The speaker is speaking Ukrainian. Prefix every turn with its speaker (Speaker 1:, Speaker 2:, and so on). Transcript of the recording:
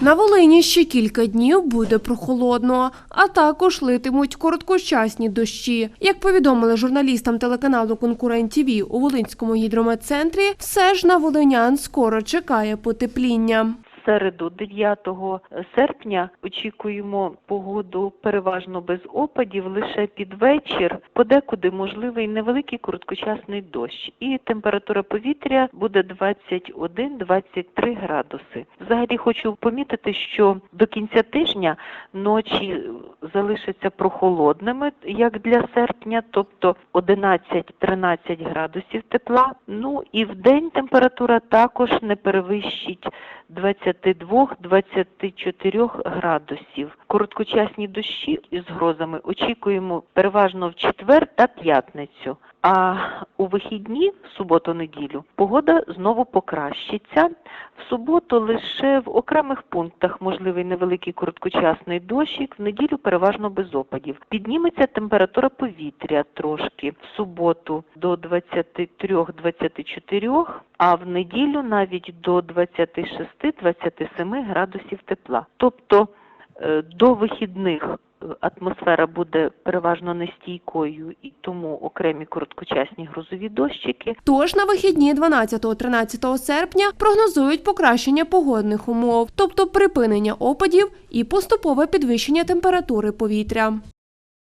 Speaker 1: На Волині ще кілька днів буде прохолодно, а також литимуть короткочасні дощі. Як повідомили журналістам телеканалу Конкурент ТІВІ у Волинському гідрометцентрі, все ж на волинян скоро чекає потепління.
Speaker 2: Середу, 9 серпня, очікуємо погоду переважно без опадів. Лише під вечір подекуди можливий невеликий короткочасний дощ, і температура повітря буде 21-23 градуси. Взагалі хочу помітити, що до кінця тижня ночі залишаться прохолодними, як для серпня, тобто 11-13 градусів тепла. Ну і в день температура також не перевищить 22-24 градусів. Короткочасні дощі із грозами очікуємо переважно в четвер та п'ятницю. А у вихідні, в суботу-неділю, погода знову покращиться. В суботу лише в окремих пунктах можливий невеликий короткочасний дощик, в неділю переважно без опадів. Підніметься температура повітря трошки в суботу до 23-24, а в неділю навіть до 26-27 градусів тепла. Тобто е, до вихідних атмосфера буде переважно нестійкою і тому окремі короткочасні грозові дощики
Speaker 1: Тож на вихідні 12-13 серпня прогнозують покращення погодних умов, тобто припинення опадів і поступове підвищення температури повітря.